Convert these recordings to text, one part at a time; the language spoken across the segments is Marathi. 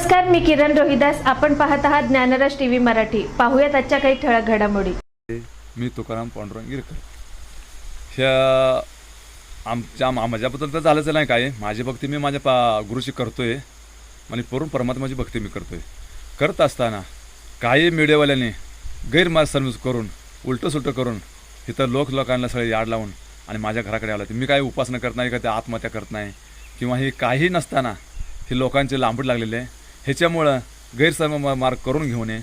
नमस्कार मी किरण रोहिदास. आपण पाहत आहात ज्ञानराज टीव्ही मराठी. पाहूयात आजच्या काही ठळक घडामोडी. मी तुकाराम पांडुरंग गिरकर ह्या आमच्या माझ्याबद्दल तर झालंच नाही काय माझी भक्ती मी माझ्या पा गुरुशी करतोय आणि पूर्ण परमात्माची भक्ती मी करतोय. करत असताना काही मीडियावाल्याने गैरमार्ग सर्व्हिस करून उलटं सुलटं करून इथं लोक लोकांना सगळे याड लावून आणि माझ्या घराकडे आलं. मी काय उपासना करत नाही का? ते आत्महत्या करत नाही. किंवा हे काही नसताना हे लोकांचे लांबड लागलेले आहे. ह्याच्यामुळं गैरसम मार्ग करून घेऊ नये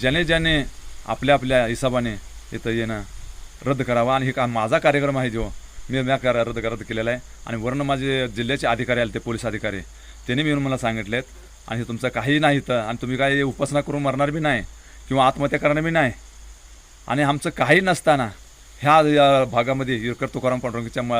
ज्याने ज्याने आपल्या आपल्या हिसाबाने इथं येणं रद्द करावा. आणि हे का माझा कार्यक्रम आहे जो मी म्या कार्य रद्द रद्द केलेला आहे. आणि वर्ण माझे जिल्ह्याचे अधिकारी आले ते पोलीस अधिकारी. त्यांनी मिळून मला सांगितलेत आणि तुमचं काही नाही इथं. आणि तुम्ही काही उपासना करून मरणार बी नाही किंवा आत्महत्या करणार बी नाही. आणि आमचं काही नसताना ह्या या भागामध्ये इरकर तुकाराम पांडुरंगीच्या म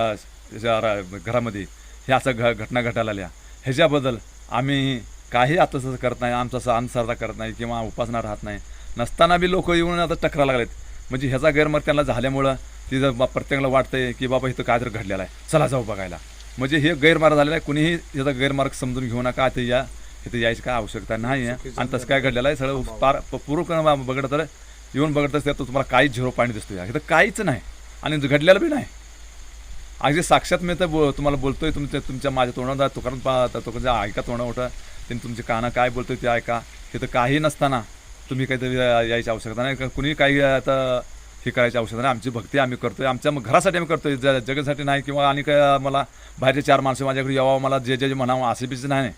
घरामध्ये ह्या असं घ घटना घटायला आल्या. ह्याच्याबद्दल आम्ही काही आता तसं करत नाही आमचा असं अंधश्रद्धा करत नाही किंवा उपासना राहत नाही. नसताना बी लोक येऊन आता टकरा लागलेत. म्हणजे ह्याचा गैरमार्ग त्यांना झाल्यामुळं तिथं बा- प्रत्येकाला वाटतंय की बाबा इथं काहीतरी घडलेलं आहे चला जाऊ बघायला. म्हणजे हे गैरमार्ग झालेला आहे कुणीही याचा गैरमार्ग समजून घेऊ नका इथं या इथं यायची काय आवश्यकता नाही आहे. आणि तसं काय घडलेलं आहे सगळं पार पूर्ण बघत तर येऊन बघत तर तुम्हाला काहीच झिरो पॉईंट दिसतो या इथं काहीच नाही. आणि घडलेलं बी नाही. अगदी साक्षात मी तर बो तुम्हाला बोलतोय तुमच्या तुमच्या माझ्या तोंडावर तुकाराम पा तुमच्या ऐका तोंडा उठा. त्यांनी तुमचे कानं काय बोलतोय ते ऐका. हे तर काही नसताना तुम्ही काहीतरी या- यायची आवश्यकता नाही. का कुणी काही आता हे करायची आवश्यकता नाही. आमची भक्ती आम्ही करतोय. आमच्या मग घरासाठी आम्ही करतोय. ज जगासाठी नाही किंवा आणि काय मला बाहेरचे चार माणसं माझ्याकडे यावं मला जे जे जे म्हणावं असे बीच नाही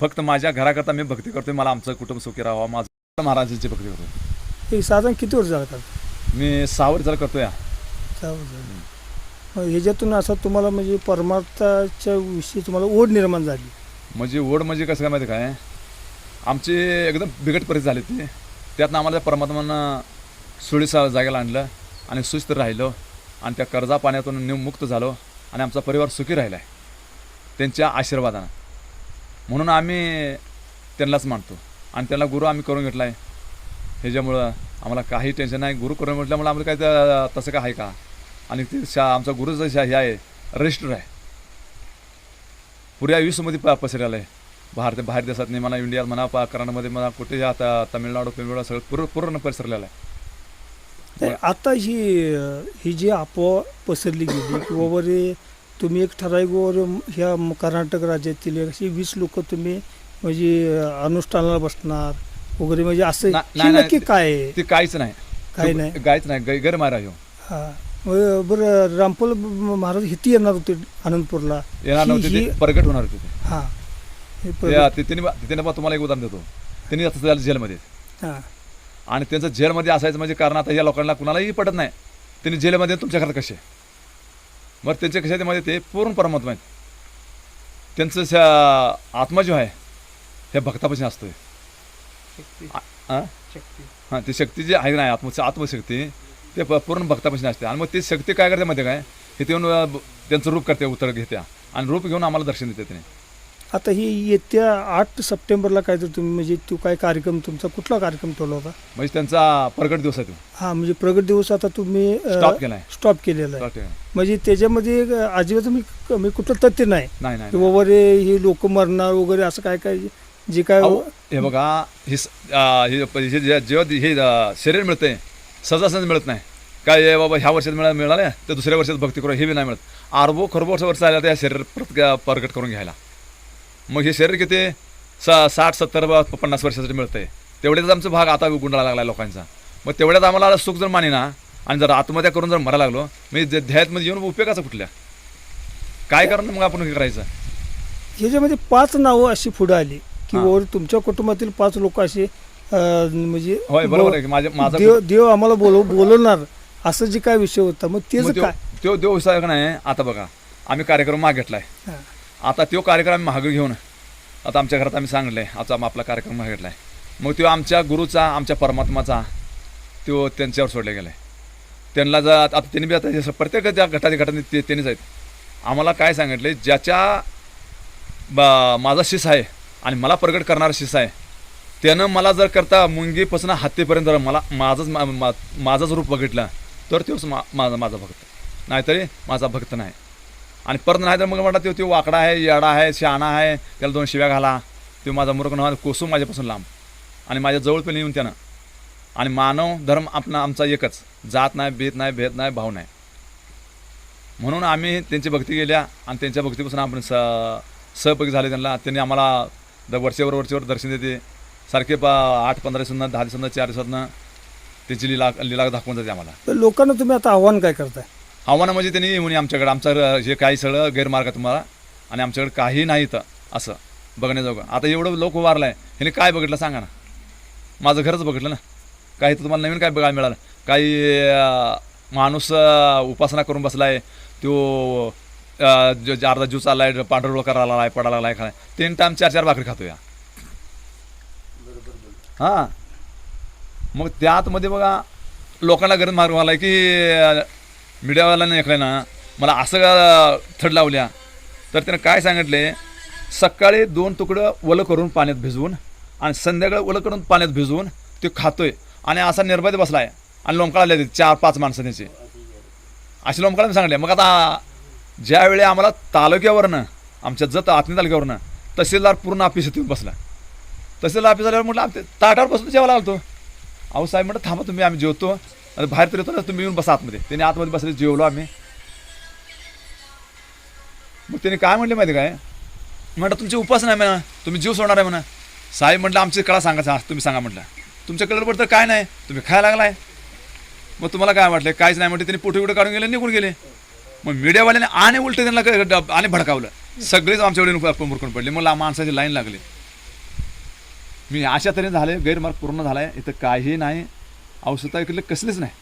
फक्त माझ्या घराकरता मी भक्ती करतोय. मला आमचं कुटुंब सुखी राहावं. माझं महाराजांची भक्ती करतोय. हे साधारण किती वर्ष झालं करत मी सहा वर्ष झाली. मग ह्याच्यातून असं तुम्हाला म्हणजे परमार्थाच्या विषयी तुम्हाला ओढ निर्माण झाली. म्हणजे ओढ म्हणजे कसं काय माहिती काय? आमची एकदम बिकट परिस्थिती झाली ती त्यातनं आम्हाला त्या परमात्मानं सुळीसा जागेला आणलं आणि सुस्त राहिलो. आणि त्या कर्जा पाण्यातून निमुक्त झालो आणि आमचा परिवार सुखी राहिला आहे त्यांच्या आशीर्वादानं. म्हणून आम्ही त्यांनाच मानतो. आणि त्यांना गुरु आम्ही करून घेतला आहे ह्याच्यामुळं आम्हाला काही टेन्शन नाही. गुरु करून म्हटल्यामुळे आम्हाला काय तसं काय आहे का? आणि ते शा आमचा गुरु जशा हे आहे. रजिस्टर आहे. पुऱ्या विश्वमध्ये प पसरलेलं आहे. भारत बाहेर देशात नाही म्हणा इंडियात म्हणा पा कर्नाटकमध्ये म्हणा कुठे आता तमिळनाडू पिमिळनाडू सगळं पूर्ण पूर्ण पसरलेलं आहे. आता ही ही जी अफवा पसरली गेली की बाबा रे तुम्ही एक ठराविक वर ह्या म- कर्नाटक राज्यातील अशी वीस लोक तुम्ही म्हणजे अनुष्ठानाला बसणार वगैरे म्हणजे असं ना- हे नाही, नाही, नक्की ते- काय आहे? ते काहीच नाही. काही नाही. काहीच नाही गै गैरमारा ह्यो हा. मग बरं रामपोल महाराज हिती येणार होते आनंदपूरला. येणार ही- नव्हते ही- ते प्रगट होणार होते ते. हा. हे प- ते- ते- त्यांनी त्यांनी बा तुम्हाला एक उदाहरण देतो. त्यांनी आता झालं जेलमध्ये. हा. आणि त्यांचं जेलमध्ये असायचं म्हणजे कारण आता या लोकांना कुणालाही पटत नाही. त्यांनी जेलमध्ये तुमच्या घरात कसे? मग त्यांच्या कशामध्ये ते पूर्ण परमात्मा आहेत. त्यांचं श- आत्मा जो आहे हे भक्तापासून असतोय. आ- आ? हां ती शक्ती जी आहे ना आत्म आत्मशक्ती. ते पूर्ण भक्तापासून असते आणि मग ती शक्ती काय करते माहिती काय? हे ते येऊन, त्यांचं रूप करते उतर घेत्या. आणि रूप घेऊन आम्हाला दर्शन देते त्याने. आता ही येत्या आठ सप्टेंबरला काय तर तुम्ही म्हणजे तो काय कार्यक्रम तुमचा कुठला कार्यक्रम ठेवला होता? म्हणजे त्यांचा प्रगट दिवस आहे तो. हा म्हणजे प्रगट दिवस आता तुम्ही स्टॉप केलाय. स्टॉप केलेला आहे. केलाय. म्हणजे त्याच्यामध्ये अजिबात क- म्हणजे कुठलं तथ्य नाही. नाही नाही की बाबा रे हे लोक मरणार वगैरे असं काय काय जे काय अहो, हे बघा हे स- आ, हे प- हे जे- जेव्हा हे शरीर मिळतंय सहजासहज मिळत नाही. काय बाबा ह्या वर्षात मिळा मिळालं तर दुसऱ्या वर्षात भक्ती करू हे बी नाही मिळत. अरबो खरबो वर्ष आल्या त्या शरीर परत प्रगट करून घ्यायला. मग हे शरीर किती? सा साठ सत्तर पन्नास वर्षासाठी मिळतंय. तेवढ्याच आमचा भाग आता गुंडाळा लागला लोकांचा. मग तेवढ्यात आम्हाला सुख जर मानेना आणि जर आत्महत्या करून जर मरायला लागलो मी ध्यायातमध्ये येऊन उपयोगाचा कुठल्या काय करणं मग आपण हे करायचं? ह्याच्यामध्ये पाच नावं अशी पुढे आली की तुमच्या कुटुंबातील पाच लोक असे म्हणजे होय बरोबर आहे की माझ्या माझा देव देव आम्हाला बोलव बोलवणार. असं जे काय विषय होता मग तेच मग त्यो- काय? त्यो देव विषय नाही? आता बघा आम्ही कार्यक्रम माग घेतलाय. हा. आता तो कार्यक्रम आम्ही मागं घेऊन आता आमच्या घरात आम्ही सांगलंय आता आपला कार्यक्रम मागे घेतलाय. मग तो आमच्या गुरुचा आमच्या परमात्माचा तो त्यांच्यावर सोडला गेलाय. त्यांना जर आता त्यांनी बी आता हे प्रत्येक ज्या घटाच्या घटाने ते त्यांनीच आहेत. आम्हाला काय सांगितले ज्याच्या ब- माझा शिस आहे आणि मला प्रगट करणारा शिस आहे त्यानं मला जर करता मुंगीपासून हत्तीपर्यंत जर मला माझंच मा- मा- माझंच रूप बघितलं तर तोच मा माझा माझा भक्त. नाहीतरी माझा भक्त नाही. आणि परत नाही तर मग म्हणतात तो तो वाकडा आहे येडा आहे शहाणा आहे त्याला दोन शिव्या घाला. तो माझा मूर्ख नव्हा कोसू माझ्यापासून लांब. आणि माझ्या जवळ पण येऊन त्यानं. आणि मानव धर्म आपला आमचा एकच. जात नाही भेद नाही भेद नाही भाव नाही. म्हणून आम्ही त्यांची भक्ती केल्या आणि त्यांच्या भक्तीपासून आपण स सहभागी झाले त्यांना. त्यांनी आम्हाला द वर्षेवर वर्षेवर दर्शन देते. सारखे पा आठ पंधरा दिवसांना दहा दिवसांना चार दिवसांना त्यांची लीला लीला दाखवून जाते आम्हाला. तर लोकांना तुम्ही आता आव्हान काय करताय? आव्हानं म्हणजे त्यांनी येऊन आमच्याकडे आमचं जे काही सगळं गैरमार्ग आहे तुम्हाला आणि आमच्याकडे काही नाही तर असं बघण्याजोगं. आता एवढं लोक उभारलं आहे ह्याने काय बघितलं सांगा ना. माझं घरच बघितलं ना. काही तर तुम्हाला नवीन काय बघायला मिळालं? काही माणूस उपासना करून बसला आहे तो अर्धा ज्यूस आला आहे पांढरवळ करायला आहे पडायला लागला आहे खाय तीन टाइम चार चार भाकरी खातो या हां. मग त्या आतमध्ये बघा लोकांना गरज मार्ग आला की मीडियावाल्याने ऐकलं ना मला असं थड लावल्या? तर त्यानं काय सांगितले? सकाळी दोन तुकडं ओलं करून पाण्यात भिजवून आणि संध्याकाळी ओलं करून पाण्यात भिजवून ते खातोय. आणि असा निर्भय बसला आहे आणि लोंकाळाले चार पाच माणसं त्याचे. असे लोंबकाळा सांगले मग आता ज्यावेळी आम्हाला तालुक्यावरनं आमच्या जत आत्मी तालुक्यावरनं तहसीलदार पूर्ण ऑफिस येऊन बसला. तसं लाफी झाल्यावर म्हटलं आमच्या ताटावर बसून जेवायला आलतो. अहो साहेब म्हटलं थांबा तुम्ही आम्ही जेवतो. आणि बाहेर तर येतो ना तुम्ही येऊन बसा आतमध्ये. त्यांनी आतमध्ये बसले जेवलो आम्ही. मग त्यांनी काय म्हणले माहिती काय? म्हटलं तुमची उपास नाही म्हणा तुम्ही जीव सोडणार आहे म्हणा. साहेब म्हटलं आमची कळा सांगायचं तुम्ही सांगा म्हटलं. तुमच्या कलर तर काय नाही तुम्ही खायला लागलाय. मग तुम्हाला काय वाटलं? काहीच नाही म्हटलं त्यांनी पोटे उडे काढून गेले निघून गेले. मग मीडियावाल्याने आणि उलटे त्यांना ड- आणि भडकावलं. सगळेच आमच्याकडे मुरकून पडले. मग माणसाची लाईन लागली. मी अशा तऱ्हेने झाले गैरमार्ग पूर्ण झाला आहे इथं काही नाही. औषधा कसलेच नाही.